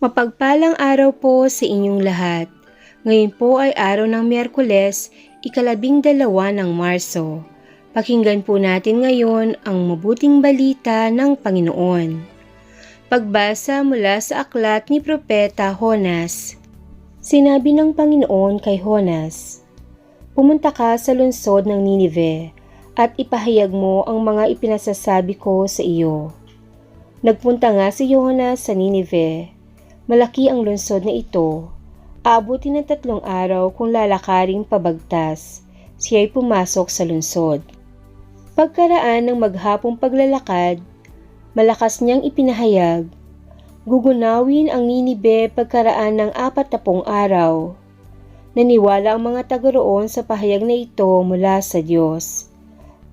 Mapagpalang araw po sa inyong lahat. Ngayon po ay araw ng Miyerkules, ikalabing dalawa ng Marso. Pakinggan po natin ngayon ang mabuting balita ng Panginoon. Pagbasa mula sa aklat ni Propeta Honas. Sinabi ng Panginoon kay Honas, Pumunta ka sa lungsod ng Ninive at ipahayag mo ang mga ipinasasabi ko sa iyo. Nagpunta nga si Jonas sa Ninive. Malaki ang lungsod na ito. Aabutin ng tatlong araw kung lalakaring pabagtas. Siya'y pumasok sa lungsod. Pagkaraan ng maghapong paglalakad, malakas niyang ipinahayag, Gugunawin ang Ninive pagkaraan ng apat na pong araw. Naniwala ang mga taga roon sa pahayag na ito mula sa Diyos.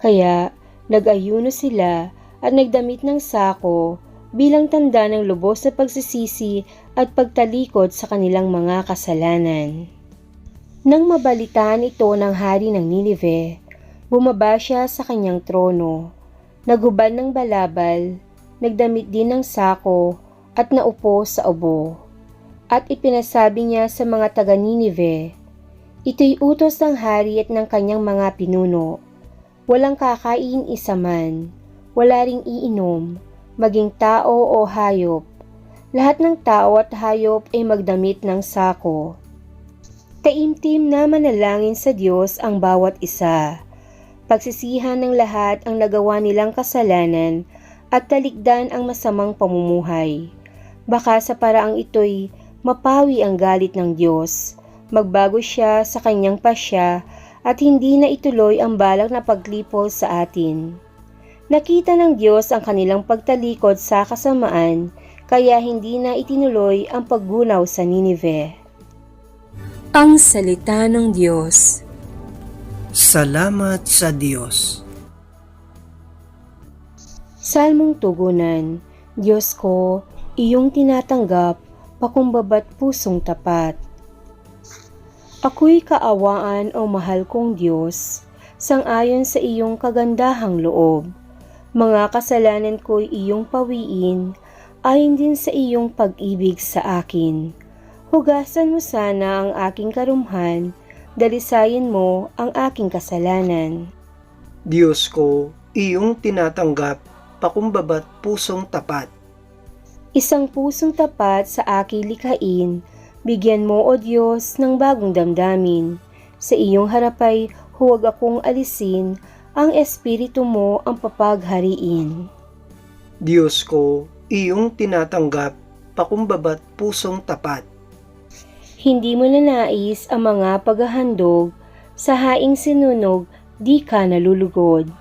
Kaya nag-ayuno sila at nagdamit ng sako bilang tanda ng lubos na pagsisisi at pagtalikod sa kanilang mga kasalanan. Nang mabalitaan ito ng hari ng Ninive, bumaba siya sa kanyang trono, nagubad ng balabal, nagdamit din ng sako at naupo sa ubo. At ipinasabi niya sa mga taga Ninive, Ito'y utos ng hari at ng kanyang mga pinuno. Walang kakain isa man, wala ring iinom, maging tao o hayop. Lahat ng tao at hayop ay magdamit ng sako. Taimtim na manalangin sa Diyos ang bawat isa. Pagsisihan ng lahat ang nagawa nilang kasalanan at talikdan ang masamang pamumuhay. Baka sa paraang ito'y mapawi ang galit ng Diyos, magbago siya sa kanyang pasya at hindi na ituloy ang balak na paglipol sa atin. Nakita ng Diyos ang kanilang pagtalikod sa kasamaan, kaya hindi na itinuloy ang paggunaw sa Ninive. Ang Salita ng Diyos Salamat sa Diyos. Salmong Tugunan Diyos ko, iyong tinatanggap, pakumbabat pusong tapat. Ako'y kaawaan o mahal kong Diyos, sangayon sa iyong kagandahang loob. Mga kasalanan ko'y iyong pawiin, ayon din sa iyong pag-ibig sa akin. Hugasan mo sana ang aking karumhan, dalisayin mo ang aking kasalanan. Diyos ko, iyong tinatanggap, pakumbabat pusong tapat. Isang pusong tapat sa aking likhain, bigyan mo o Diyos ng bagong damdamin. Sa iyong harapay, huwag akong alisin, ang espiritu mo ang papaghariin. Diyos ko, iyong tinatanggap, pakumbabat pusong tapat. Hindi mo na nais ang mga paghahandog, sa haing sinunog, di ka nalulugod.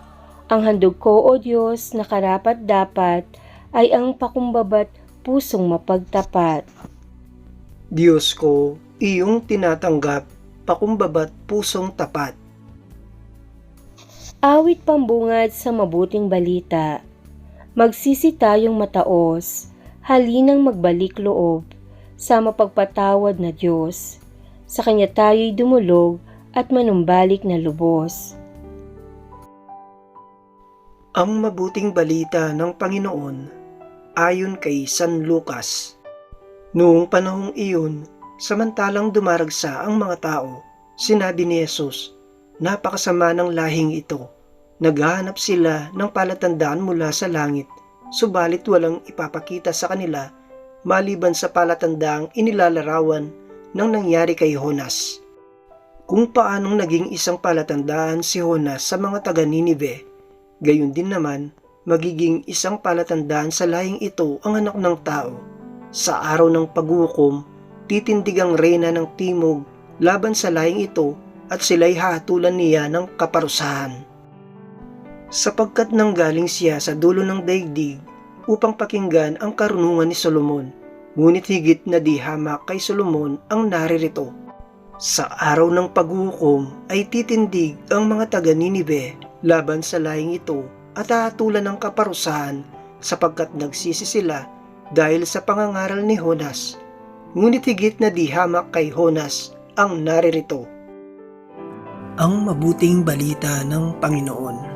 Ang handog ko o Diyos na karapat dapat ay ang pakumbabat pusong mapagtapat. Diyos ko, iyong tinatanggap, pakumbabat pusong tapat. Awit pambungad sa mabuting balita. Magsisi tayong mataos, halinang magbalik loob, sa mapagpatawad na Diyos. Sa Kanya tayo'y dumulog at manumbalik na lubos. Ang mabuting balita ng Panginoon ayon kay San Lucas. Noong panahong iyon, samantalang dumaragsa ang mga tao, sinabi ni Jesus, napakasama ng lahing ito. Naghahanap sila ng palatandaan mula sa langit, subalit walang ipapakita sa kanila maliban sa palatandaang inilalarawan ng nangyari kay Honas. Kung paanong naging isang palatandaan si Honas sa mga taga Ninive, gayon din naman magiging isang palatandaan sa lahing ito ang anak ng tao. Sa araw ng paghukom, titindig ang reyna ng timog laban sa lahing ito at sila'y hatulan niya ng kaparusahan. Sapagkat nanggaling siya sa dulo ng daigdig upang pakinggan ang karunungan ni Solomon, ngunit higit na di hamak kay Solomon ang naririto. Sa araw ng paghukom ay titindig ang mga taga Ninive laban sa lahing ito at hahatulan ng kaparusahan sapagkat nagsisi sila dahil sa pangangaral ni Honas. Ngunit higit na di hamak kay Honas ang naririto. Ang mabuting balita ng Panginoon.